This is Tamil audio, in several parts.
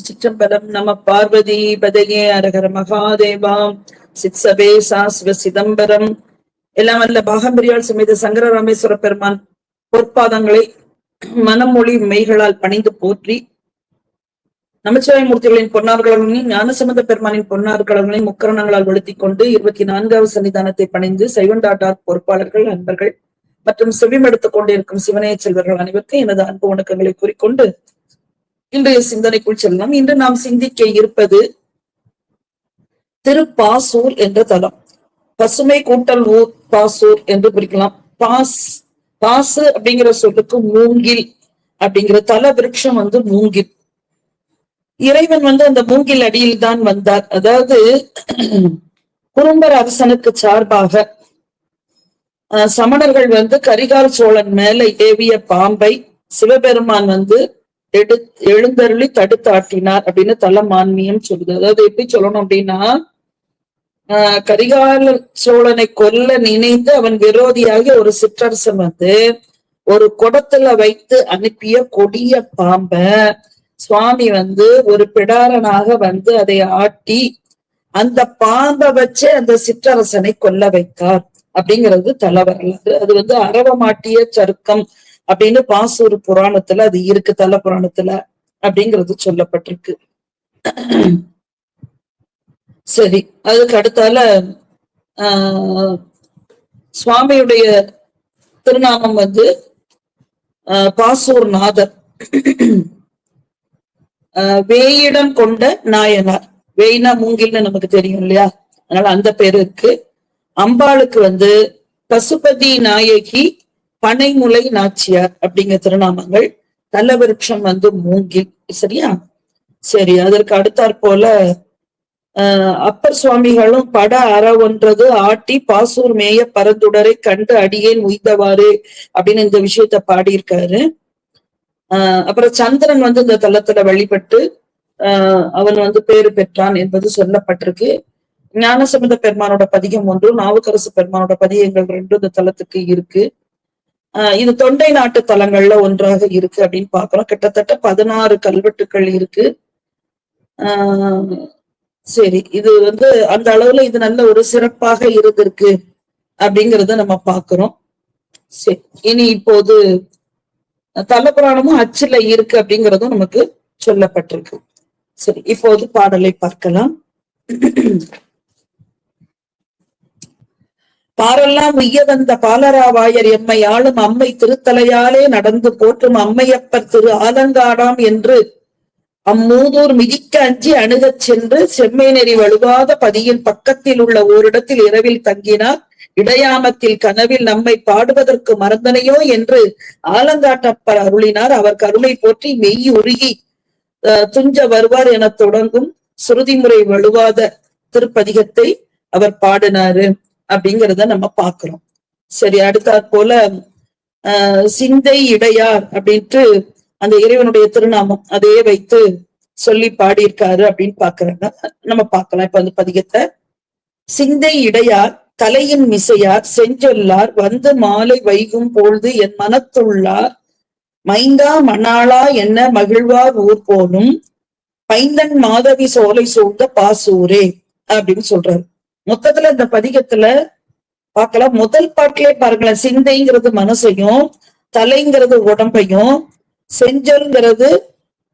சிற்றம்பலம் நம பார்வதி பதையே அரகர மகாதேவா. சித்சபேசா சாஸ்வ சிதம்பரம். எல்லாம் வல்ல பாகம்பரியால் சமேத சங்கர ராமேஸ்வர பெருமான் பொற்பாதங்களை மனமொழி மெய்களால் பணிந்து போற்றி நமச்சிவாய மூர்த்திகளின் பொன்னார்களையும் ஞானசம்பந்த பெருமானின் பொன்னார்களையும் முக்கரணங்களால் வெளுத்திக் கொண்டு இருபத்தி நான்காவது சன்னிதானத்தை பணிந்து சைவண்டாட்டார் பொறுப்பாளர்கள் அன்பர்கள் மற்றும் செவிமெடுத்துக் கொண்டிருக்கும் சிவனைய செல்வர்கள் அனைவருக்கும் எனது அன்பு வணக்கங்களை கூறிக்கொண்டு இன்றைய சிந்தனைக்குள் செல்லலாம். இன்று நாம் சிந்திக்க இருப்பது திருப்பாசூர் என்ற தலம். பசுமை கூட்டல் ஊர் பாசூர் என்று குறிக்கலாம் பாஸ் பாசு அப்படிங்கிற சொல்லுக்கு மூங்கில் அப்படிங்கிற தல விருட்சம் வந்து மூங்கில். இறைவன் வந்து அந்த மூங்கில் அடியில் தான் வந்தார். அதாவது குறும்பர் அரசனுக்கு சார்பாக சமணர்கள் வந்து கரிகால் சோழன் மேல ஏவிய பாம்பை சிவபெருமான் வந்து எடு எழுந்தருளி தடுத்தாட்டினார் அப்படின்னு தலமான்மியம் சொல்லுது. அதாவது எப்படி சொல்லணும் அப்படின்னா ஆஹ் கரிகால சோழனை கொல்ல நினைந்து அவன் விரோதியாகி ஒரு சிற்றரசன் வந்து ஒரு குடத்துல வைத்து அனுப்பிய கொடிய பாம்ப சுவாமி வந்து ஒரு பிடாரனாக வந்து அதை ஆட்டி அந்த பாம்பை வச்சு அந்த சிற்றரசனை கொல்ல வைத்தார் அப்படிங்கிறது தலை வரலாறு அது வந்து அரவமாட்டிய சருக்கம். அப்படின்னு பாசூர் புராணத்துல அது இருக்கு தல புராணத்துல அப்படிங்கிறது சொல்லப்பட்டிருக்கு. சரி அதுக்கு அடுத்தால ஆஹ் சுவாமியுடைய திருநாமம் வந்து ஆஹ் பாசூர் நாதர். ஆஹ் வேயிடம் கொண்ட நாயனார். வேயினா மூங்கில்னு நமக்கு தெரியும் இல்லையா? அதனால அந்த பேரு இருக்கு. அம்பாளுக்கு வந்து பசுபதி நாயகி பனைமுலை நாச்சியார் அப்படிங்கிற திருநாமங்கள் தலவிருட்சம் வந்து மூங்கில் சரியா? சரி அதற்கு அடுத்தாற் போல ஆஹ் அப்பர் சுவாமிகளும் பட அற ஒன்றது ஆட்டி பாசூர் மேய பரந்துடரை கண்டு அடியேன் உய்தவாறு அப்படின்னு இந்த விஷயத்த பாடியிருக்காரு. ஆஹ் அப்புறம் சந்திரன் வந்து இந்த தலத்துல வழிபட்டு ஆஹ் அவன் வந்து பேரு பெற்றான் என்பது சொல்லப்பட்டிருக்கு. ஞானசமுத பெருமானோட பதிகம் ஒன்று நாவுக்கரசு பெருமானோட பதிகங்கள் ரெண்டும் இந்த தலத்துக்கு இருக்கு. இது தொண்டை நாட்டு தலங்கள்ல ஒன்றாக இருக்கு அப்படின்னு பாக்குறோம். கிட்டத்தட்ட பதினாறு கல்வெட்டுக்கள் இருக்கு. ஆஹ் சரி இது வந்து அந்த அளவுல இது நல்ல ஒரு சிறப்பாக இருந்திருக்கு அப்படிங்கறத நம்ம பாக்குறோம். சரி இனி இப்போது தலபுராணமும் அச்சுல இருக்கு அப்படிங்கறதும் நமக்கு சொல்லப்பட்டிருக்கு. சரி இப்போது பாடலை பார்க்கலாம். பாரெல்லாம் உய்ய வந்த பாலராவாயர் எம்மை ஆளும் அம்மை திருத்தலையாலே நடந்து போற்றும் அம்மையப்பர் திரு ஆலங்காடாம் என்று அம்மூதூர் மிதிக்க அஞ்சி அணுகச் சென்று செம்மை நெறி வலுவாத பதியின் பக்கத்தில் உள்ள ஓரிடத்தில் இரவில் தங்கினார். இடையாமத்தில் கனவில் நம்மை பாடுவதற்கு மறந்தனையோ என்று ஆலங்காட்டப்பர் அருளினார். அவர் கருணை போற்றி மெய் உருகி அஹ், துஞ்ச வருவார் எனத் தொடங்கும் சுருதிமுறை வலுவாத திருப்பதிகத்தை அவர் பாடினாரு. அப்படிங்கிறத நம்ம பார்க்கிறோம். சரி அடுத்தாற் போல ஆஹ் சிந்தை இடையார் அப்படின்ட்டு அந்த இறைவனுடைய திருநாமம் அதே வைத்து சொல்லி பாடியிருக்காரு அப்படின்னு பாக்குறாங்க நம்ம பார்க்கலாம். இப்ப அந்த பதிகத்தை சிந்தை இடையார் தலையின் மிசையார் செஞ்சொல்லார் வந்து மாலை வைகும் பொழுது என் மனத்துள்ளார் மைந்தா மணாளா என்ன மகிழ்வார் ஊர் போலும் பைந்தன் மாதவி சோலை சூழ்ந்த பாசூரே அப்படின்னு சொல்றாரு. மொத்தத்துல இந்த பதிகத்துல பார்க்கலாம். முதல் பாட்டிலே பாருங்களேன். சிந்தைங்கிறது மனசையும் தலைங்கிறது உடம்பையும் செஞ்சல்ங்கிறது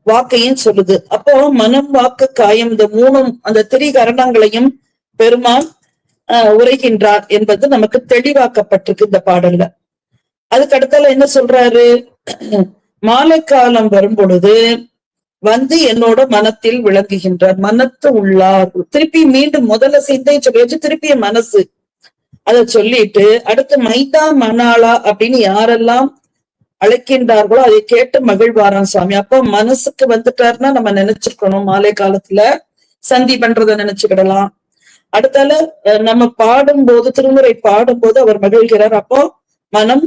வாக்கையும் சொல்லுது. அப்போ மனம் வாக்கு காயம் இந்த மூணும் அந்த திரிகரணங்களையும் பெருமான் ஆஹ் உரைகின்றார் என்பது நமக்கு தெளிவாக்கப்பட்டிருக்கு இந்த பாடல்ல. அதுக்கு அடுத்தால என்ன சொல்றாரு? மாலை காலம் வரும் பொழுது வந்து என்னோட மனத்தில் விளங்குகின்றார். மனத்து உள்ளார். திருப்பி மீண்டும் முதல்ல சிந்தை சொல்லியாச்சு திருப்பிய மனசு. அத சொல்லிட்டு அடுத்து மைதா மணாளா அப்படின்னு யாரெல்லாம் அழைக்கின்றார்களோ அதை கேட்டு மகிழ்வாராம் சுவாமி. அப்போ மனசுக்கு வந்துட்டாருன்னா நம்ம நினைச்சிருக்கணும் மாலை காலத்துல சந்தி பண்றத நினைச்சுக்கிடலாம். அடுத்தால நம்ம பாடும்போது திருமுறை பாடும்போது அவர் மகிழ்கிறார். அப்போ மனம்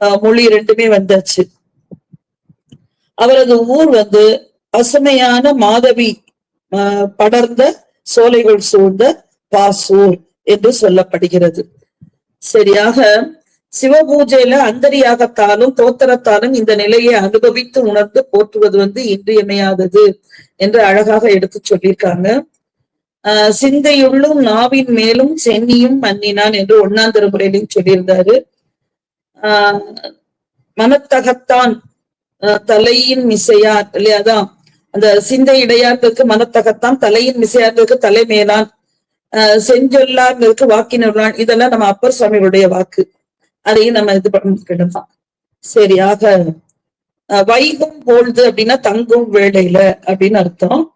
அஹ், மொழி ரெண்டுமே வந்தாச்சு. அவரது ஊர் வந்து பசுமையான மாதவி ஆஹ் படர்ந்த சோலைகள் சூழ்ந்த பாசூர் என்று சொல்லப்படுகிறது. சரியாக சிவபூஜையில அந்தரியாகத்தாலும் தோத்தரத்தாலும் இந்த நிலையை அனுபவித்து உணர்ந்து போற்றுவது வந்து இன்றியமையாதது என்று அழகாக எடுத்து சொல்லியிருக்காங்க. ஆஹ் சிந்தையுள்ளும் நாவின் மேலும் சென்னியும் மன்னினான் என்று ஒன்னாம் திருமுறையிலையும் சொல்லியிருந்தாரு. ஆஹ் மனத்தகத்தான் ஆஹ் தலையின் மிசையார் இல்லையாதான் அந்த சிந்தை இடையாட்டுக்கு மனத்தகத்தான் தலையின் மிசையாட்டுக்கு தலைமேலான் ஆஹ் செஞ்சொல்லார்க்கு வாக்கினுள்ளான் இதெல்லாம் நம்ம அப்பர் சுவாமிகளுடைய வாக்கு. அதையும் நம்ம இது பண்ணிக்கிடலாம் சரி ஆக ஆஹ் வைகும் பொழுது அப்படின்னா தங்கும் வேளையில அப்படின்னு அர்த்தம்.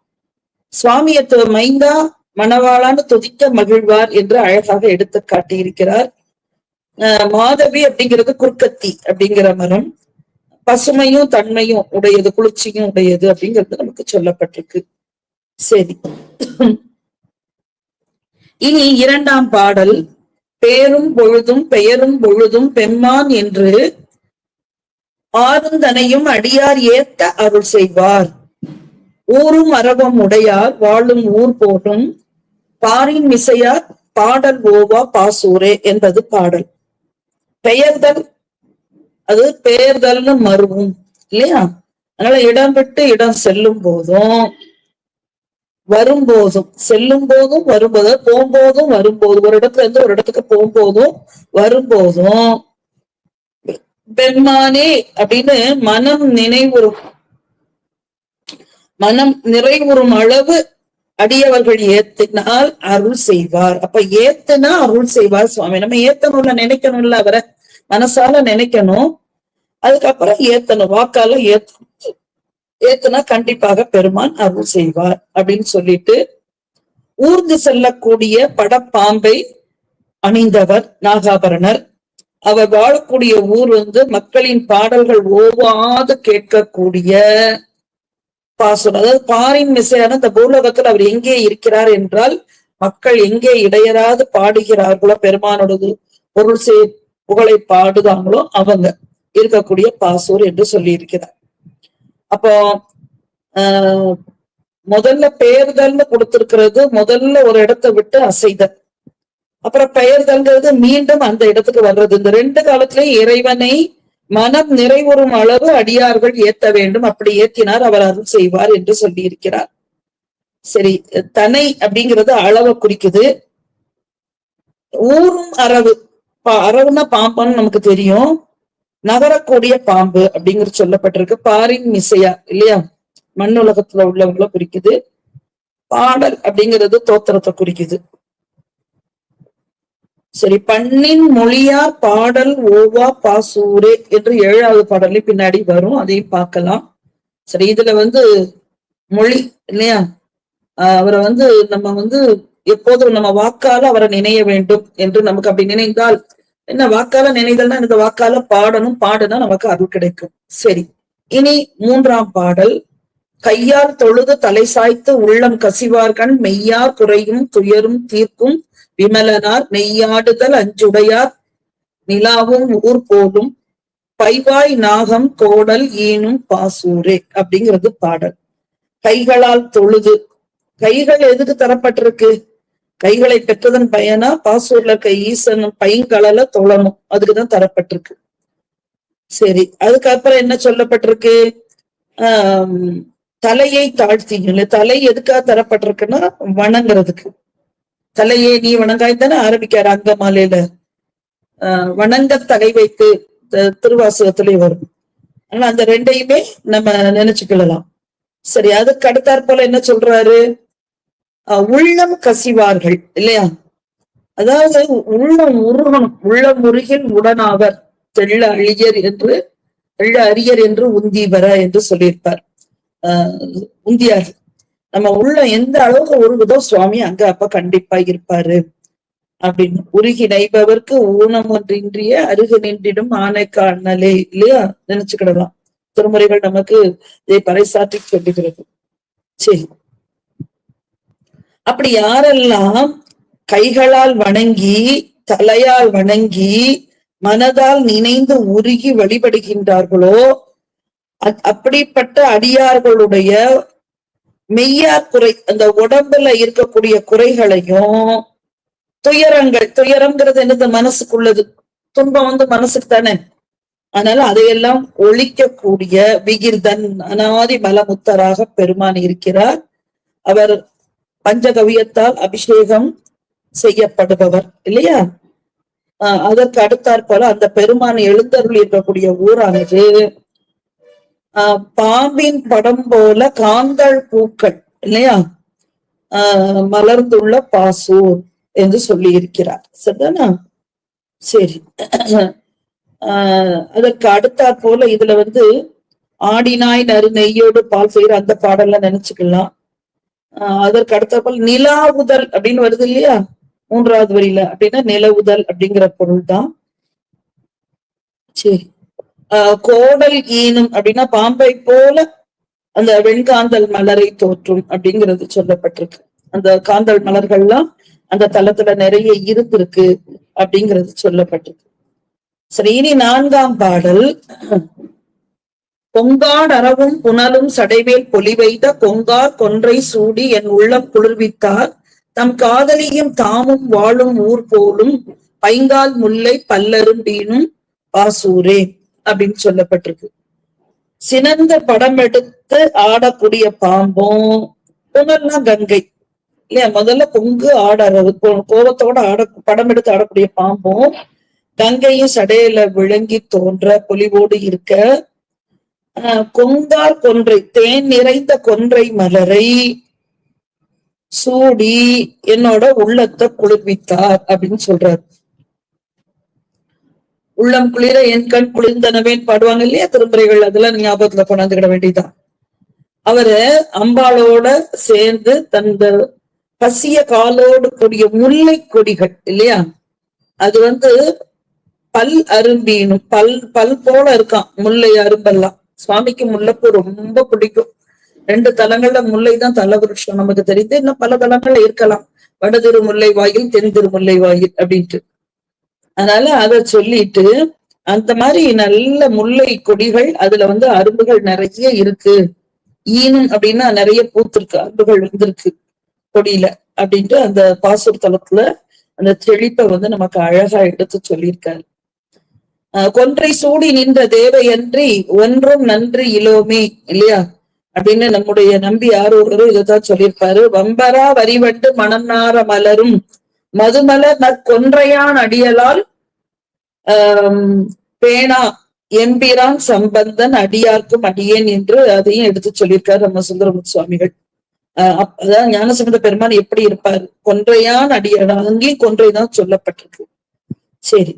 சுவாமியத்துவ மைந்தா மணவாளான்னு துதிக்க மகிழ்வார் என்று அழகாக எடுத்து காட்டியிருக்கிறார் ஆஹ் மாதவி அப்படிங்கிறது குறுக்கத்தி அப்படிங்கிற மரம். பசுமையும் தன்மையும் உடையது குளிர்ச்சியும் உடையது அப்படிங்கிறது நமக்கு சொல்லப்பட்டிருக்கு. சரி. இனி இரண்டாம் பாடல். பேரும் பொழுதும் பெயரும் பொழுதும் பெம்மான் என்று ஆருந்தனையும் அடியார் ஏத்த அருள் செய்வார். ஊரும் அரவம் உடையார் வாழும் ஊர் போடும் பாரின் மிசையார் பாடல் ஓவா பாசூரே என்பது பாடல். பெயர்தல் அது பெயர்தல்னு மருவும் இல்லையா? அதனால இடம் விட்டு இடம் செல்லும் போதும் வரும்போதும் செல்லும் போதும் வரும்போதும் போகும்போதும் வரும்போதும் ஒரு இடத்துல இருந்து ஒரு இடத்துக்கு போகும்போதும் வரும்போதும். பெண்மானே அப்படின்னு மனம் நினைவுறும் மனம் நிறைவுறும் அளவு அடியவர்கள் ஏத்தினால் அருள் செய்வார். அப்ப ஏத்துனா அருள் செய்வார் சுவாமி. நம்ம ஏத்தணும்ல நினைக்கணும்ல அவரை. மனசால நினைக்கணும். அதுக்கப்புறம் ஏத்தணும். வாக்கால ஏத்தணும். ஏத்துனா கண்டிப்பாக பெருமான் அருள் செய்வார் அப்படின்னு சொல்லிட்டு ஊர்ந்து செல்லக்கூடிய படப்பாம்பை அணிந்தவர் நாகாபரணர். அவர் வாழக்கூடிய ஊர் வந்து மக்களின் பாடல்கள் ஓவாது கேட்கக்கூடிய பாசுரம் அதாவது பாரின் மிசையான இந்த பூலோகத்தில் அவர் எங்கே இருக்கிறார் என்றால் மக்கள் எங்கே இடையராது பாடுகிறார்களோ பெருமானோடது பொருள் செய் புகழை பாடுதாங்களோ அவங்க இருக்கக்கூடிய பாசூர் என்று சொல்லி இருக்கிறார் அப்போ முதல்ல பெயர்தல்னு கொடுத்திருக்கிறது முதல்ல ஒரு இடத்தை விட்டு அசைதல். அப்புறம் பெயர்தல்ங்கிறது மீண்டும் அந்த இடத்துக்கு வர்றது. இந்த ரெண்டு காலத்திலயும் இறைவனை மனம் நிறைவுறும் அளவு அடியார்கள் ஏத்த வேண்டும். அப்படி ஏத்தினார் அவர் அருள் செய்வார் என்று சொல்லி இருக்கிறார் சரி தனை அப்படிங்கிறது அளவை குறிக்குது. ஊரும் அரவு. பா- அரவுனா பாம்பான்னு நமக்கு தெரியும். நகரக்கூடிய பாம்பு அப்படிங்கிறது சொல்லப்பட்டிருக்கு. பாரின் மிசையா இல்லையா? மண்ணுலகத்துல உள்ளவங்கள குறிக்குது. பாடல் அப்படிங்கிறது தோத்திரத்தை குறிக்குது. சரி பண்ணின் மொழியார் பாடல் ஓவா பாசூரே என்று ஏழாவது பாடலையும் பின்னாடி வரும். அதையும் பார்க்கலாம். சரி இதுல வந்து மொழி இல்லையா? அவரை வந்து நம்ம வந்து எப்போதும் நம்ம வாக்கால அவரை நினைய வேண்டும் என்று நமக்கு அப்படி நினைந்தால் என்ன வாக்கால நினைதல்னா இந்த வாக்கால பாடணும் பாடுனா நமக்கு அருள் கிடைக்கும். சரி இனி மூன்றாம் பாடல். கையால் தொழுது தலை சாய்த்து உள்ளம் கசிவார்கண் மெய்யார் குறையும் துயரும் தீர்க்கும். விமலனார் மெய்யாடுதல் அஞ்சுடையார் நிலாவும் ஊர் போலும். பைவாய் நாகம் கோடல் ஈனும் பாசூரே அப்படிங்கிறது பாடல். கைகளால் தொழுது. கைகள் எதுக்கு தரப்பட்டிருக்கு? கைகளை பெற்றதன் பயனா பாசூர்ல இருக்க ஈசன் பைங்கடல தொழணும் அதுக்குதான் தரப்பட்டிருக்கு. சரி அதுக்கப்புறம் என்ன சொல்லப்பட்டிருக்கு? ஆஹ் தலையை தாழ்த்திங்களே தலை எதுக்காக தரப்பட்டிருக்குன்னா வணங்குறதுக்கு. தலையை நீ வணங்காய் தானே ஆரம்பிக்காரு அந்த மாலையில ஆஹ் வணங்க தலை வைத்து திருவாசகத்திலே வரும். ஆனா அந்த ரெண்டையுமே நம்ம நினைச்சுக்கலாம் சரி அதுக்கு அடுத்தாற் போல என்ன சொல்றாரு? உள்ளம் கசிவார்கள் இல்லையா? அதாவது உள்ளம் உருகணும் உள்ளம் உருகில் உடனாவர் தெள்ள அழியர் என்று தெள்ள அரியர் என்று உந்திவர என்று சொல்லியிருப்பார். ஆஹ் உந்தியார். நம்ம உள்ள எந்த அளவுக்கு உருகுதோ சுவாமி அங்க அப்ப கண்டிப்பா இருப்பாரு. அப்படின்னு. உருகி நைபவர்க்கு ஊனம் ஒன்றின்றிய அருகு நின்றிடும் ஆனை காணலே இல்லையா? நினைச்சுக்கிடலாம். திருமுறைகள் நமக்கு இதை பறைசாற்றி சொல்லுகிறது. சரி. அப்படி யாரெல்லாம் கைகளால் வணங்கி தலையால் வணங்கி மனதால் நினைந்து உருகி வழிபடுகின்றார்களோ அப்படிப்பட்ட அடியார்களுடைய மெய்யார் குறை அந்த உடம்புல இருக்கக்கூடிய குறைகளையும் துயரங்கள் துயரம்ங்கிறது என்னது மனசுக்குள்ளது? துன்பம் வந்து மனசுக்கு தானே? அதனால அதையெல்லாம் ஒழிக்கக்கூடிய விகிர்தன் அனாதி மலமுத்தராக பெருமான் இருக்கிறார். அவர் பஞ்சகவியத்தால் அபிஷேகம் செய்யப்படுபவர் இல்லையா? ஆஹ் அதற்கு அடுத்தாற் போல அந்த பெருமான் எழுந்தருள் இருக்கக்கூடிய ஊரானது ஆஹ் பாம்பின் படம் போல காந்தள் பூக்கள் இல்லையா? ஆஹ் மலர்ந்துள்ள பாசூர் என்று சொல்லி இருக்கிறார் சரிதானா? சரி. ஆஹ் அதற்கு அடுத்தாற் போல இதுல வந்து ஆடினாய் நறு நெய்யோடு பால் செய்யற அந்த பாடல்ல நினைச்சுக்கலாம். அதற்கு அடுத்தப்பல் நிலாவுதல் அப்படின்னு வருது இல்லையா? மூன்றாவது வரியில. அப்படின்னா நிலவுதல் அப்படிங்கிற பொருள் தான் சரி. ஆஹ் கோடல் ஈனும் அப்படின்னா பாம்பை போல அந்த வெண்காந்தல் மலரை தோற்றும் அப்படிங்கிறது சொல்லப்பட்டிருக்கு. அந்த காந்தல் மலர்கள்லாம் அந்த தளத்துல நிறைய இருந்திருக்கு அப்படிங்கிறது சொல்லப்பட்டிருக்கு. சரி இனி நான்காம் பாடல். கொங்காடரவும் புனலும் சடைவேல் பொலிவைத்த கொங்கார் கொன்றை சூடி என் உள்ளம் குளிர்வித்தார். தம் காதலியும் தாமும் வாழும் ஊர் போலும் பைங்கால் முல்லை பல்லரும் வீணும் பாசூரே அப்படின்னு சொல்லப்பட்டிருக்கு. சினந்த படம் எடுத்து ஆடக்கூடிய பாம்பும் புனல்னா கங்கை. இல்லையா? முதல்ல பொங்கு ஆடுறது கோபத்தோட ஆட படம் எடுத்து ஆடக்கூடிய பாம்பும் கங்கையும் சடையில விளங்கி தோன்ற பொலிவோடு இருக்க கொங்கார் கொன்றை தேன் நிறைந்த கொன்றை மலரை சூடி என்னோட உள்ளத்தை குளிர்வித்தார் அப்படின்னு சொல்றாரு. உள்ளம் குளிர என் கண் குளிர்ந்தனவேன் பாடுவாங்க இல்லையா திருமுறைகள் அதெல்லாம் ஞாபகத்துல கொண்டாந்துக்கிட வேண்டியதுதான். அவரு அம்பாளோட சேர்ந்து தந்த பசிய காலோடு கூடிய முல்லை கொடிகள் இல்லையா அது வந்து பல் அரும்பின்னு பல் பல் போல இருக்கான் முல்லை அரும்பெல்லாம். சுவாமிக்கு முல்லைப்பூ ரொம்ப பிடிக்கும். ரெண்டு தலங்கள்ல முல்லை தான் தலவிருஷம். நமக்கு தெரியுது இன்னும் பல தலங்கள்ல இருக்கலாம். வடதிரு முல்லை வாயில் தென் திருமுல்லை வாயில் அப்படின்ட்டு. அதனால அத சொல்லிட்டு அந்த மாதிரி நல்ல முல்லை கொடிகள் அதுல வந்து அரும்புகள் நிறைய இருக்கு. ஈனும் அப்படின்னா நிறைய பூத்திருக்கு அரும்புகள் வந்திருக்கு கொடியில அப்படின்ட்டு அந்த பாசூர் தலத்துல அந்த செழிப்பை வந்து நமக்கு அழகா எடுத்து சொல்லியிருக்காரு. கொன்றை சூடி நின்ற தேவையன்றி ஒன்றும் நன்றி இலோமே இல்லையா? அப்படின்னு நம்முடைய நம்பி ஆரூரரும் இதைத்தான் சொல்லியிருப்பாரு. வம்பரா வரிவண்டு மனநார மலரும் மதுமலர் நற்கொன்றையான் அடியலால் ஆஹ் பேனா எம்பிரான் சம்பந்தன் அடியார்க்கும் அடியேன் என்று அதையும் எடுத்து சொல்லியிருக்காரு நம்ம சுந்தரமுத்து சுவாமிகள் ஆஹ் அதான் ஞானசம்பந்த பெருமான் எப்படி இருப்பார்? கொன்றையான் அடியார் அங்கேயும் கொன்றைதான் சொல்லப்பட்டிருக்கு. சரி.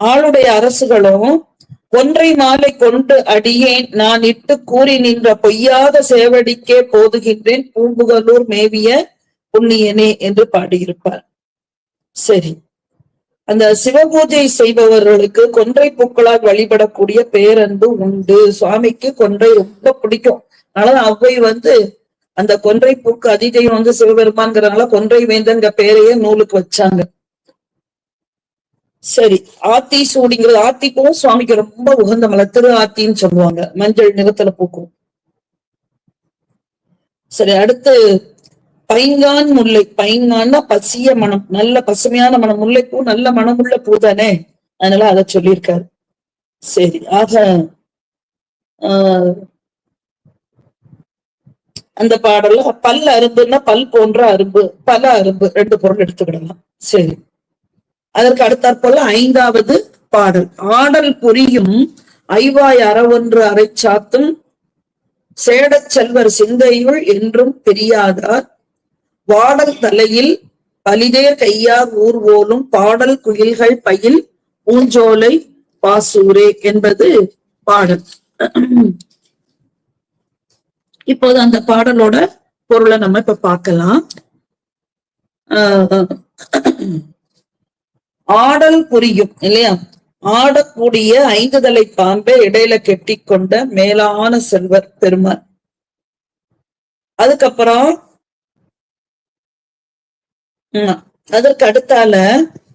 ஆளுடைய அரசுகளும் ஒன்றை மாலை கொண்டு அடியேன் நான் இட்டு கூறி நின்ற பொய்யாத சேவடிக்கே போதுகின்றேன் பூம்புகலூர் மேவிய புண்ணியனே என்று பாடியிருப்பார். சரி. அந்த சிவபூஜை செய்பவர்களுக்கு கொன்றை பூக்களால் வழிபடக்கூடிய பேரன்பு உண்டு. சுவாமிக்கு கொன்றை ரொம்ப பிடிக்கும். அதனால அவ்வை வந்து அந்த கொன்றை பூக்கு அதிதெய்வம் வந்து சிவபெருமான்ங்கிறனால கொன்றை வேந்தங்க பேரையே நூலுக்கு வச்சாங்க. சரி ஆத்தி சூடிங்கிறது ஆத்திக்கும் சுவாமிக்கு ரொம்ப உகந்த மலர் திரு ஆத்தின்னு சொல்லுவாங்க. மஞ்சள் நிறத்துல பூக்கும். சரி அடுத்து பைங்கான் முல்லை. பைங்கான்னா பசிய மனம். நல்ல பசுமையான மனம். முல்லைப்பூ நல்ல மனமுள்ள பூ தானே? அதனால அதை சொல்லியிருக்காரு. சரி ஆக ஆஹ் அந்த பாடல்ல பல் அரும்புன்னா பல் போன்ற அரும்பு பல அரும்பு. ரெண்டு பொருள் எடுத்துக்கிடலாம். சரி. அதற்கு அடுத்தாற்போல ஐந்தாவது பாடல். ஆடல் புரியும் ஐவாய் அறவொன்று அரை சாத்தும் சேடச் செல்வர் சிந்தையுள் என்றும் பிரியாதார். வாடல் தலையில் பலிதேர் கையார் ஊர்வோலும் பாடல் குயில்கள் பயில் பூஞ்சோலை பாசூரே என்பது பாடல். இப்போது அந்த பாடலோட பொருளை நம்ம இப்ப பார்க்கலாம். ஆஹ் ஆடல் புரியும் இல்லையா? ஆடக்கூடிய ஐந்து தலை பாம்பை இடையில கெட்டி கொண்ட மேலான செல்வர் பெருமான் அதுக்கப்புறம் உம், அதற்கு அடுத்தால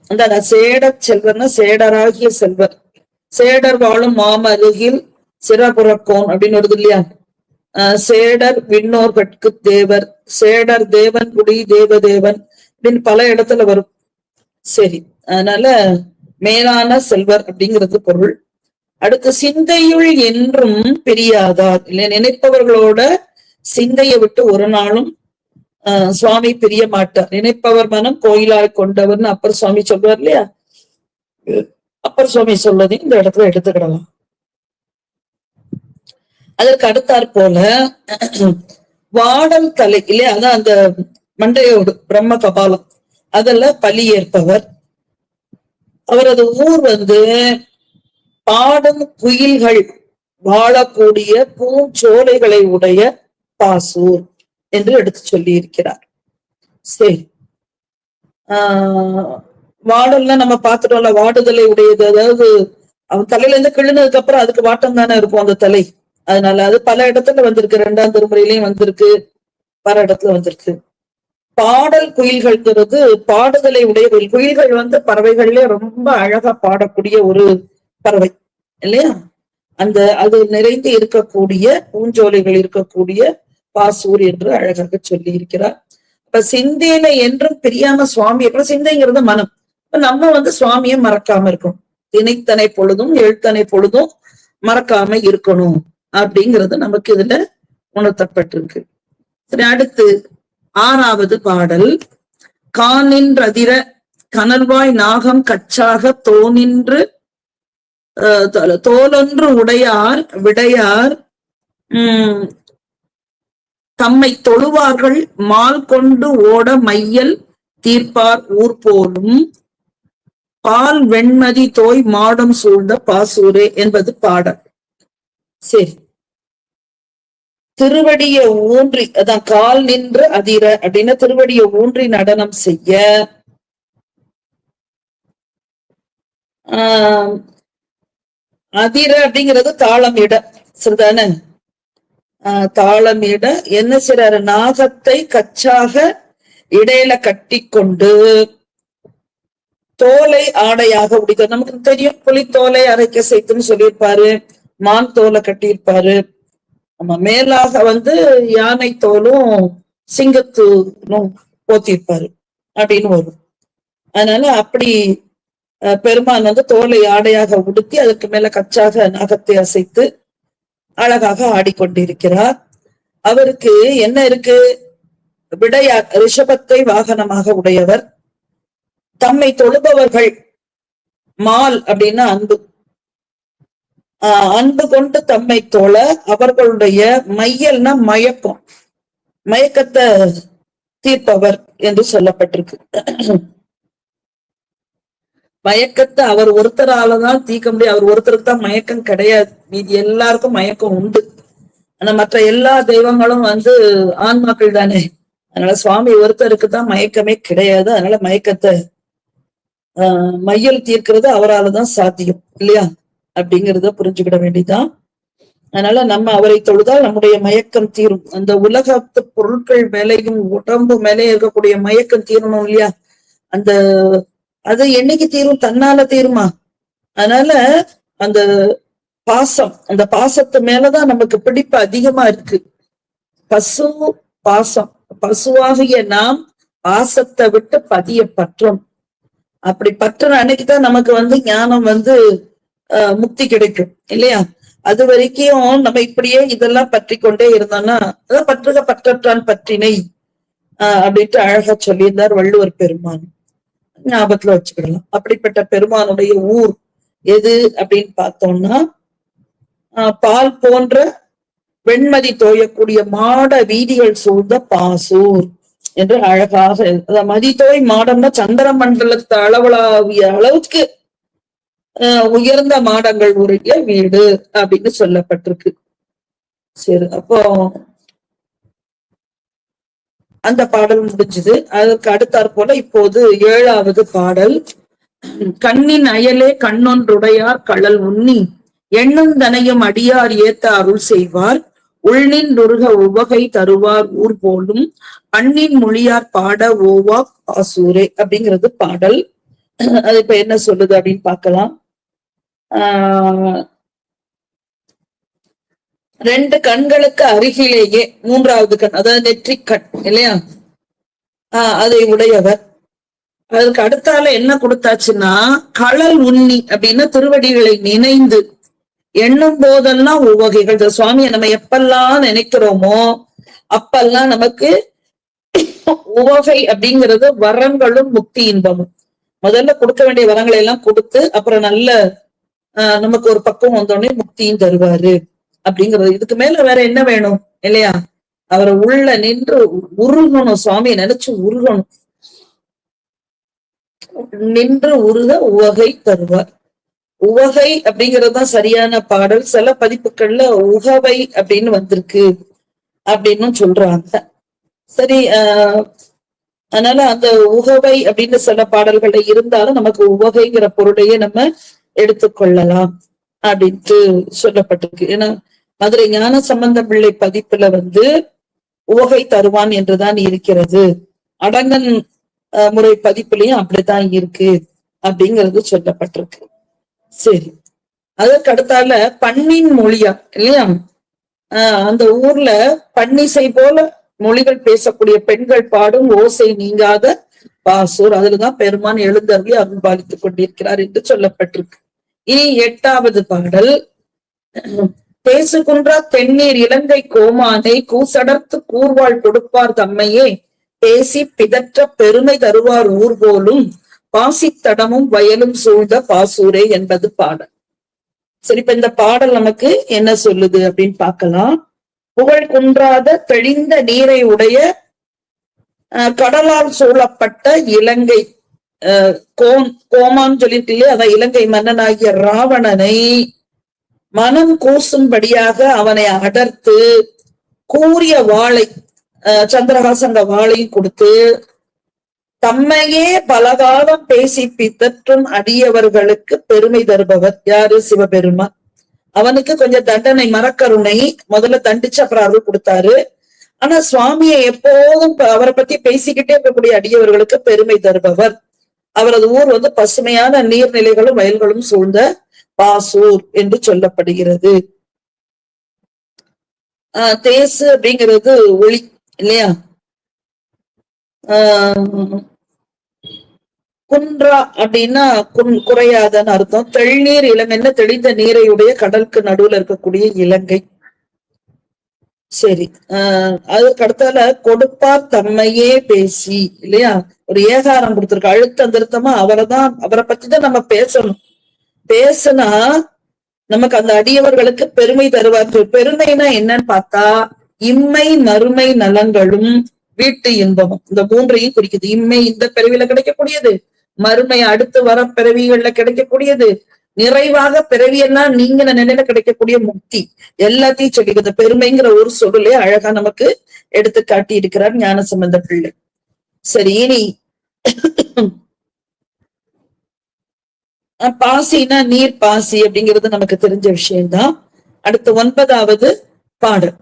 அந்த சேட செல்வர்னா சேடராகிய செல்வர். சேடர் வாழும் மாமருகில் சிறபுறக்கோன் அப்படின்னு வருது இல்லையா? ஆஹ் சேடர் விண்ணோர்கட்கு தேவர் சேடர் தேவன் குடி தேவதேவன் அப்படின்னு பல இடத்துல வரும். சரி. அதனால மேலான செல்வர் அப்படிங்கிறது பொருள். அடுத்து சிந்தையுள் என்றும் பிரியாதார். இல்லை நினைப்பவர்களோட சிந்தையை விட்டு ஒரு நாளும் ஆஹ் சுவாமி பிரிய மாட்டார். நினைப்பவர் மனம் கோயிலாய் கொண்டவர்னு அப்பர் சுவாமி சொல்றார் இல்லையா? அப்பர் சுவாமி சொல்வதையும் இந்த இடத்துல எடுத்துக்கிடலாம். அதற்கு அடுத்தாற் போல வாடல் தலை இல்லையா? அதான் அந்த மண்டையோடு பிரம்ம கபாலம். அதுல பலி ஏற்பவர். அவரது ஊர் வந்து பாடும் குயில்கள் வாழக்கூடிய பூஞ்சோலைகளை உடைய பாசூர் என்று எடுத்து சொல்லி இருக்கிறார் சரி. ஆஹ் வாடல்ல நம்ம பார்த்துட்டோம்ல வாடுதலை உடையது. அதாவது அவன் தலையில இருந்து கிழுனதுக்கு அப்புறம் அதுக்கு வாட்டம் தானே இருக்கும் அந்த தலை. அதனால அது பல இடத்துல வந்திருக்கு. ரெண்டாம் திருமுறையிலையும் வந்திருக்கு. பல இடத்துல வந்திருக்கு. பாடல் குயில்கள்ங்கிறது பாடுதலை உடைய குயில் குயில்கள் வந்து பறவைகள்ல ரொம்ப அழகா பாடக்கூடிய ஒரு பறவை இல்லையா? அந்த அது நிறைந்து இருக்கக்கூடிய பூஞ்சோலைகள் இருக்கக்கூடிய பாசூர் என்று அழகாக சொல்லி இருக்கிறார் இப்ப சிந்தையில என்றும் பிரியாம சுவாமி அப்புறம் சிந்தைங்கிறது மனம். இப்ப நம்ம வந்து சுவாமியை மறக்காம இருக்கணும். திணைத்தனை பொழுதும் எழுத்தனை பொழுதும் மறக்காம இருக்கணும். அப்படிங்கிறது நமக்கு இதுல உணர்த்தப்பட்டிருக்கு. சரி அடுத்து ஆறாவது பாடல். கானின்றதிர கனல்வாய் நாகம் கச்சாக தோனின்று தோலொன்று உடையார் விடையார் உம் தம்மை தொழுவார்கள் மால் கொண்டு ஓட மையல் தீர்ப்பார் ஊர் போலும். பால் வெண்மதி தோய் மாடம் சூழ்ந்த பாசூரே என்பது பாடல். சரி. திருவடிய ஊன்றி அதான் கால் நின்று அதிர அப்படின்னா திருவடிய ஊன்றி நடனம் செய்ய. ஆஹ் அதிர அப்படிங்கிறது தாளம் இட சரிதானே? ஆஹ் தாளம் இட. என்ன செய்றாரு? நாகத்தை கச்சாக இடையில கட்டி கொண்டு தோலை ஆடையாக உடிக்க நமக்கு தெரியும் புலித்தோலை அரைக்க செய்துன்னு சொல்லியிருப்பாரு மான் தோலை கட்டியிருப்பாரு. நம்ம மேலாக வந்து யானை தோலும் சிங்கத்தூனும் போத்திருப்பாரு அப்படின்னு வரும். அதனால அப்படி பெருமான் வந்து தோலை ஆடையாக உடுத்தி அதற்கு மேல கச்சாக நாகத்தை அசைத்து அழகாக ஆடிக்கொண்டிருக்கிறார். அவருக்கு என்ன இருக்கு? விடையா ரிஷபத்தை வாகனமாக உடையவர். தம்மை தொழுபவர்கள் மால் அப்படின்னா அன்பு. அன்பு கொண்டு தம்மை தோழ அவர்களுடைய மையல்னா மயக்கம். மயக்கத்தை தீர்ப்பவர் என்று சொல்லப்பட்டிருக்கு. மயக்கத்தை அவர் ஒருத்தராலதான் தீர்க்க முடியும். அவர் ஒருத்தருக்கு தான் மயக்கம் கிடையாது. மீதி எல்லாருக்கும் மயக்கம் உண்டு. ஆனா மற்ற எல்லா தெய்வங்களும் வந்து ஆன்மாக்கள் தானே. அதனால சுவாமி ஒருத்தருக்கு தான் மயக்கமே கிடையாது. அதனால மயக்கத்தை ஆஹ் மையல் தீர்க்கிறது அவராலதான் சாத்தியம். இல்லையா? அப்படிங்கிறத புரிஞ்சுக்கிட வேண்டியதான் அதனால நம்ம அவரை தொழுதால் நம்முடைய மயக்கம் தீரும். அந்த உலகத்து பொருட்கள் மேலேயும் உடம்பு மேலே இருக்கக்கூடிய மயக்கம் தீரணும் இல்லையா? அந்த அது என்னைக்கு தீரும்? தன்னால தீருமா? அதனால அந்த பாசம் அந்த பாசத்து மேலதான் நமக்கு பிடிப்பு அதிகமா இருக்கு. பசு பாசம் பசுவாகிய நாம் பாசத்தை விட்டு பதிய பற்றும் அப்படி பற்றுற அன்னைக்குதான் நமக்கு வந்து ஞானம் வந்து முக்தி கிடைக்கும் இல்லையா? அது வரைக்கும் நம்ம இப்படியே இதெல்லாம் பற்றி கொண்டே இருந்தோம்னா அதான் பற்றுக பற்றற்றான் பற்றினை ஆஹ் அப்படின்ட்டு அழகா சொல்லியிருந்தார் வள்ளுவர் பெருமான். ஞாபகத்துல வச்சுக்கிடலாம். அப்படிப்பட்ட பெருமானுடைய ஊர் எது அப்படின்னு பார்த்தோம்னா ஆஹ் பால் போன்ற வெண்மதி தோயக்கூடிய மாட வீதிகள் சூழ்ந்த பாசூர் என்று அழகாக அதாவது மதித்தோய் மாடம்னா சந்திர மண்டலத்து அளவளாவிய அளவுக்கு உயர்ந்த மாடங்கள் உரிய வீடு அப்படின்னு சொல்லப்பட்டிருக்கு. சரி அப்போ அந்த பாடல் முடிஞ்சது. அதற்கு அடுத்தாற் போல இப்போது ஏழாவது பாடல். கண்ணின் அயலே கண்ணொன்றுடையார் கழல் உண்ணி எண்ணுந்தனையும் அடியார் ஏத்த அருள் செய்வார். உள்நின் நுருக உவகை தருவார் ஊர் போலும் அண்ணின் மொழியார் பாட ஓவா பாசூரே அப்படிங்கிறது பாடல். அது இப்ப என்ன சொல்லுது அப்படின்னு பார்க்கலாம். ரெண்டு கண்களுக்கு அருகிலேயே மூன்றாவது கண் அதாவது நெற்றி கண் இல்லையா? ஆஹ் அதை உடையவர். அதுக்கு அடுத்தால என்ன கொடுத்தாச்சுன்னா களல் உண்ணி அப்படின்னா திருவடிகளை நினைந்து எண்ணும் போதெல்லாம் உவகைகள் இந்த சுவாமியை நம்ம எப்பெல்லாம் நினைக்கிறோமோ அப்பெல்லாம் நமக்கு உவகை அப்படிங்கிறது வரங்களும் முக்தி இன்பமும். முதல்ல கொடுக்க வேண்டிய வரங்களை எல்லாம் கொடுத்து அப்புறம் நல்ல நமக்கு ஒரு பக்கம் வந்தோடனே முக்தியும் தருவாரு. அப்படிங்கறது. இதுக்கு மேல வேற என்ன வேணும்? இல்லையா? அவரை உள்ள நின்று உருகணும். சுவாமியை நினைச்சு உருகணும். நின்று உருக உவகை தருவார். உவகை அப்படிங்கறதுதான் சரியான பாடல். சில பதிப்புகள்ல உகவை அப்படின்னு வந்திருக்கு அப்படின்னு சொல்றாங்க. சரி ஆஹ் அதனால அந்த உகவை அப்படின்னு சில பாடல்கள்ல இருந்தாலும் நமக்கு உவகைங்கிற பொருளையே நம்ம எடுத்துக்கொள்ளலாம் அப்படின்ட்டு சொல்லப்பட்டிருக்கு. ஏன்னா மதுரை ஞான சம்பந்த பிள்ளை பதிப்புல வந்து உவகை தருவான் என்றுதான் இருக்கிறது. அடங்கன் முறை பதிப்புலயும் அப்படித்தான் இருக்கு அப்படிங்கிறது சொல்லப்பட்டிருக்கு. சரி. அதற்கு அடுத்தால பண்ணின் மொழியா இல்லையா? ஆஹ் அந்த ஊர்ல பன்னிசை போல மொழிகள் பேசக்கூடிய பெண்கள் பாடும் ஓசை நீங்காத பாசூர். அதுலதான் பெருமான் எழுந்தருளி அருள்பாலித்துக் கொண்டிருக்கிறார் என்று சொல்லப்பட்டிருக்கு. இனி எட்டாவது பாடல். பேசுகின்றா தென்னீர் இலங்கை கோமானை கூசடர்த்து கூர்வாள் கொடுப்பார் தம்மையே. பேசி பிதற்ற பெருமை தருவார் ஊர் போலும். பாசித்தடமும் வயலும் சூழ்ந்த பாசூரே என்பது பாடல். சரி இப்ப இந்த பாடல் நமக்கு என்ன சொல்லுது அப்படின்னு பார்க்கலாம். புகழ் குன்றாத தெளிந்த நீரை உடைய அஹ், கடலால் சூழப்பட்ட இலங்கை கோம் கோமான்னு சொல்லிட்டு இல்லையா அதான் இலங்கை மன்னனாகிய ராவணனை மனம் கூசும்படியாக அவனை அடர்த்து கூறிய வாளை சந்திரஹாசங்க வாளையும் கொடுத்து தம்மையே பலகாலம் பேசி பித்தற்றும் அடியவர்களுக்கு பெருமை தருபவர். யாரு? சிவபெருமா அவனுக்கு கொஞ்சம் தண்டனை மரக்கருணை முதல்ல தண்டிச்சு அப்புறம் அருள் கொடுத்தாரு. ஆனா சுவாமியை எப்போதும் அவரை பத்தி பேசிக்கிட்டே இருக்கக்கூடிய அடியவர்களுக்கு பெருமை தருபவர். அவரது ஊர் வந்து பசுமையான நீர்நிலைகளும் வயல்களும் சூழ்ந்த பாசூர் என்று சொல்லப்படுகிறது. ஆஹ் தேசு அப்படிங்கிறது ஒளி இல்லையா? ஆஹ் குன்றா அப்படின்னா குன் குறையாதன்னு அர்த்தம். தெள்நீர் இளங்கன்னு தெளிந்த நீரையுடைய கடலுக்கு நடுவுல இருக்கக்கூடிய இலங்கை. சரி. ஆஹ் அதுக்கு அடுத்தால கொடுப்பார் தம்மையே பேசி இல்லையா? ஒரு ஏகாரம் கொடுத்திருக்கு. அழுத்தம் திருத்தமா அவரை தான் அவரை பத்தி தான் நம்ம பேசணும். பேசுனா நமக்கு அந்த அடியவர்களுக்கு பெருமை தருவார்கள். பெருமைனா என்னன்னு பார்த்தா இம்மை மறுமை நலங்களும் வீட்டு இன்பமும். இந்த மூன்றையும் குறிக்குது. இம்மை இந்த பிறவில கிடைக்கக்கூடியது மறுமை அடுத்து வர பிறவிகள்ல கிடைக்கக்கூடியது நிறைவாக பிறவியெல்லாம் நீங்க நிலையில கிடைக்கக்கூடிய முக்தி எல்லாத்தையும் சொல்லிக்கிறது பெருமைங்கிற ஒரு சொல்லே அழகா நமக்கு எடுத்து காட்டி இருக்கிறார் ஞானசம்பந்த பிள்ளை. சரி இனி பாசினா நீர் பாசி அப்படிங்கிறது நமக்கு தெரிஞ்ச விஷயம்தான். அடுத்து ஒன்பதாவது பாடல்.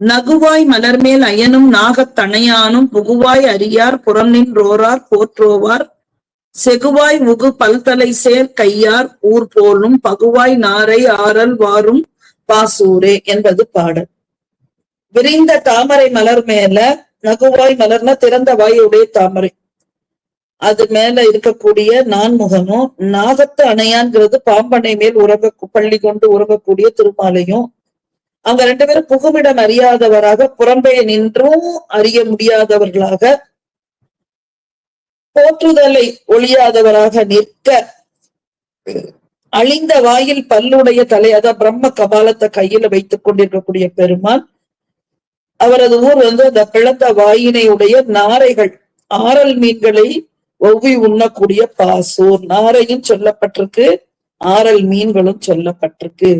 நகுவாய் மலர்மேல் அயனும் நாகத்தணையானும் புகுவாய் அறியார் புறனின் ரோரார் போற்றோவார் செகுவாய் முகு பல்தலை சேர் கையார் ஊர் போலும் பகுவாய் நாரை ஆறல் வாரும் பாசூரே என்பது பாடல். விரிந்த தாமரை மலர் மேல நகுவாய் மலர்னா திறந்த வாயுடைய தாமரை. அது மேல இருக்கக்கூடிய நான்முகனும் நாகத்து அணையான்கிறது பாம்பனை மேல் உறங்க பள்ளி கொண்டு உறங்கக்கூடிய திருமாலையும். அவங்க ரெண்டு பேரும் புகுமிடம் அறியாதவராக புறம்பே நின்றும் அறிய முடியாதவர்களாக போற்றுதலை ஒழியாதவராக நிற்க அழிந்த வாயில் பல்லுடைய தலை அதான் பிரம்ம கபாலத்தை கையில வைத்துக் கொண்டிருக்கக்கூடிய பெருமான் அவரது ஊர் வந்து அந்த பிளந்த வாயினை உடைய நாரைகள் ஆரல் மீன்களை ஒவ்வி உண்ணக்கூடிய பாசூர். நாரையும் சொல்லப்பட்டிருக்கு ஆரல் மீன்களும் சொல்லப்பட்டிருக்கு.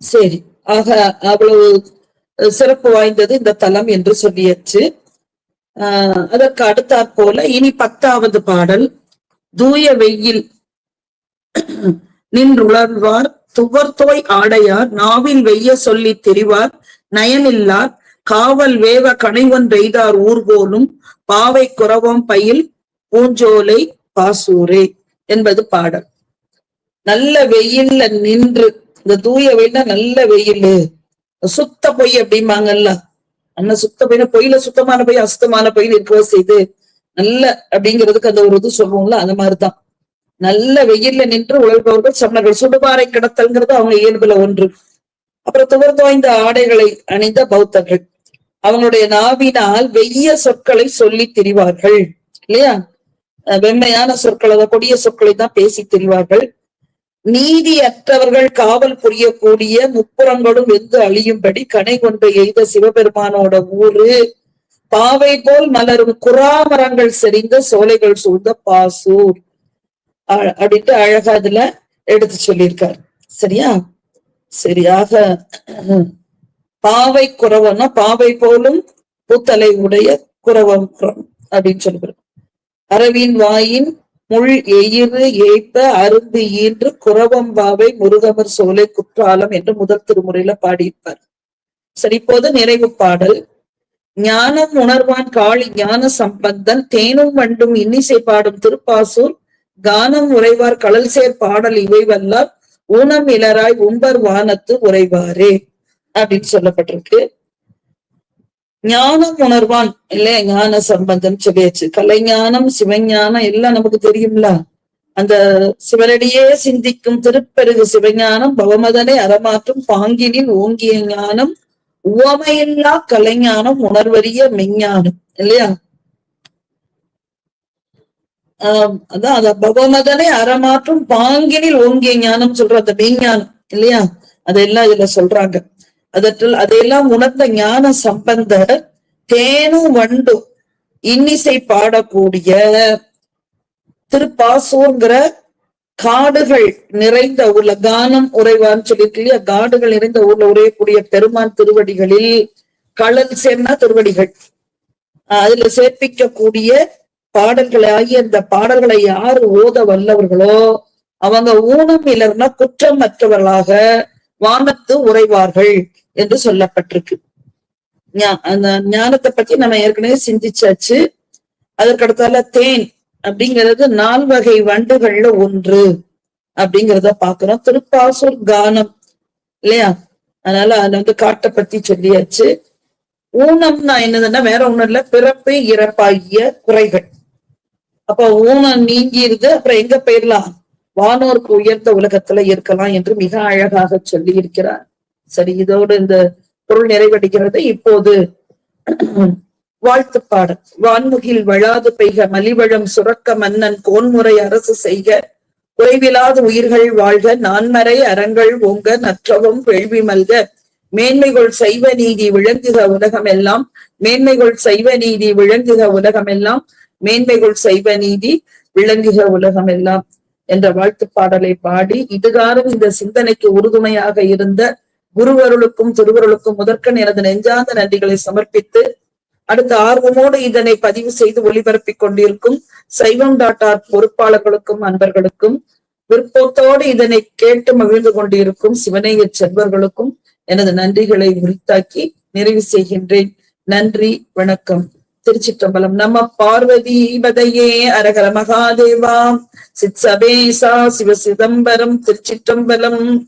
சரி ஆக அவ்வளவு சிறப்பு வாய்ந்தது இந்த தலம் என்று சொல்லியாச்சு. ஆஹ் அதற்கு அடுத்தாற் போல இனி பத்தாவது பாடல் தூய வெயில் நின்றுளர்வார் துவர்தோய் ஆடையார் நாவில் வெய்ய சொல்லி தெரிவார் நயனில்லார் காவல் வேவ கணைவொன்றெய்தார் ஊர் ஊர்கோலும் பாவை குறவம் பயில் பூஞ்சோலை பாசூரே என்பது பாடல். நல்ல வெயில்ல நின்று இந்த தூய வெயில்னா நல்ல வெயில் சுத்த பொய் அப்படிம்பாங்கல்ல. நல்ல சுத்த பையன பொயில சுத்தமான பையன் அசுத்தமான பையன் இருக்கவோ செய்து நல்ல அப்படிங்கிறதுக்கு அந்த ஒரு இது சொல்லுவோம்ல அந்த மாதிரிதான். நல்ல வெயில்ல நின்று உழைப்பவர்கள் சமணர்கள். சுடுபாறை கிடத்தல்ங்கிறது அவங்க இயல்புல ஒன்று. அப்புறம் துவர் தோய்ந்த ஆடைகளை அணிந்த பௌத்தர்கள். அவங்களுடைய நாவினால் வெய்ய சொற்களை சொல்லி திரிவார்கள். இல்லையா? வெண்மையான சொற்களை அதாவது கொடிய சொற்களை தான் பேசி திரிவார்கள். நீதியற்றவர்கள் காவல் புரியக்கூடிய முப்புறங்களும் வெந்து அழியும்படி கனை கொண்டு எய்த சிவபெருமானோட ஊரு. பாவை போல் மலரும் குறாமரங்கள் செறிந்த சோலைகள் சூழ்ந்த பாசூர். அ- அப்படின்ட்டு அழகா அதுல எடுத்து சொல்லியிருக்கார். சரியா? சரியாக பாவை குறவம்னா பாவை போலும் பூத்தலை உடைய குறவம் அப்படின்னு சொல்லுகிறோம் அரவின் வாயின் முள் எயிறு ஏய்ப்ப அருந்து ஈன்று குரவம்பாவை முருகமர் சோலை குற்றாலம் என்று முதல் திருமுறையில பாடியிருப்பார். சரி இப்போது நிறைவு பாடல். ஞானம் உணர்வான் காளி ஞான சம்பந்தன் தேனும் வண்டும் இன்னிசை பாடும் திருப்பாசூர் கானம் உறைவார் கடல் சேர் பாடல் இவை வல்லார் ஊனம் இளராய் உம்பர் வானத்து உறைவாரே அப்படின்னு சொல்லப்பட்டிருக்கு. ஞானம் உணர்வான். இல்லையா ஞான சம்பந்தம் சொல்லியாச்சு கலைஞானம் சிவஞானம் எல்லாம் நமக்கு தெரியும்ல. அந்த சிவனடியே சிந்திக்கும் திருப்பெருகு சிவஞானம் பவமதனை அறமாற்றும் பாங்கினில் ஓங்கிய ஞானம் உவமையில்லா கலைஞானம் உணர்வறிய மெஞ்ஞானம் இல்லையா? ஆஹ் அதான் அத பவமதனை அறமாற்றும் பாங்கினில் ஓங்கிய ஞானம் சொல்ற அந்த மெய்ஞானம். இல்லையா? அதெல்லாம் இதுல சொல்றாங்க. அதற்றில் அதையெல்லாம் உணர்ந்த ஞான சம்பந்தர் தேனும் வண்டும் இன்னிசை பாடக்கூடிய திருப்பாசூர்ங்கிற காடுகள் நிறைந்த ஊர்ல கானம் உறைவான்னு சொல்லிட்டு இல்லையா? காடுகள் நிறைந்த ஊர்ல உரையக்கூடிய பெருமான் திருவடிகளில் களல் சேர்னா திருவடிகள். அதுல சேர்ப்பிக்கக்கூடிய பாடல்களை ஆகிய அந்த பாடல்களை யாரு ஓத வல்லவர்களோ அவங்க ஊனம் இலர்னா குற்றமற்றவர்களாக வானத்து உறைவார்கள். என்று சொல்லப்பட்டிருக்கு. ஞா- அந்த ஞானத்தை பத்தி நம்ம ஏற்கனவே சிந்திச்சாச்சு. அதற்கடுத்தால தேன் அப்படிங்கிறது நால்வகை வண்டுகள்ல ஒன்று அப்படிங்கிறத பாக்குறோம் திருப்பாசூர் கானம் இல்லையா? அதனால அதுல வந்து காட்டை பத்தி சொல்லியாச்சு. ஊனம்னா என்னதுன்னா வேற ஒண்ணும் இல்ல பிறப்பு இறப்பாகிய குறைகள். அப்ப ஊனம் நீங்கிருது அப்புறம் எங்க போயிடலாம்? வானோருக்கு உயர்ந்த உலகத்துல இருக்கலாம் என்று மிக அழகாக சொல்லி இருக்கிறார் சரி இதோடு இந்த பொருள் நிறைவடைகிறது. இப்போது வாழ்த்து பாடல். வான்முகில் வளாது பெய்க மலிவழம் சுரக்க மன்னன் கோன்முறை அரசு செய்க. குறைவிலாத உயிர்கள் வாழ்க நான்மறை அறங்கள் ஓங்க நற்றவும் வேள்வி மல்க. மேன்மைகள் சைவ நீதி விளங்குக உலகம் எல்லாம். மேன்மைகள் சைவ நீதி விளங்குக உலகம் எல்லாம். மேன்மைகள் சைவ நீதி விளங்குக உலகம் எல்லாம். என்ற வாழ்த்து பாடலை பாடி இதுகாரும் இந்த சிந்தனைக்கு உறுதுணையாக இருந்த குருவருளுக்கும் திருவருளுக்கும் முதற்கண் எனது நெஞ்சார்ந்த நன்றிகளை சமர்ப்பித்து அடுத்த ஆர்வமோடு இதனை பதிவு செய்து ஒளிபரப்பிக் கொண்டிருக்கும் சைவம் டாட் ஆர் பொறுப்பாளர்களுக்கும் அன்பர்களுக்கும் விருப்பத்தோடு இதனை கேட்டு மகிழ்ந்து கொண்டிருக்கும் சிவனைய செல்வர்களுக்கும் எனது நன்றிகளை உரித்தாக்கி நிறைவு செய்கின்றேன். நன்றி வணக்கம். திருச்சிற்றம்பலம். நம்ம பார்வதி பதையே அரகர மகாதேவா. சித் சபேசா சிவ சிதம்பரம் திருச்சிற்றம்பலம்.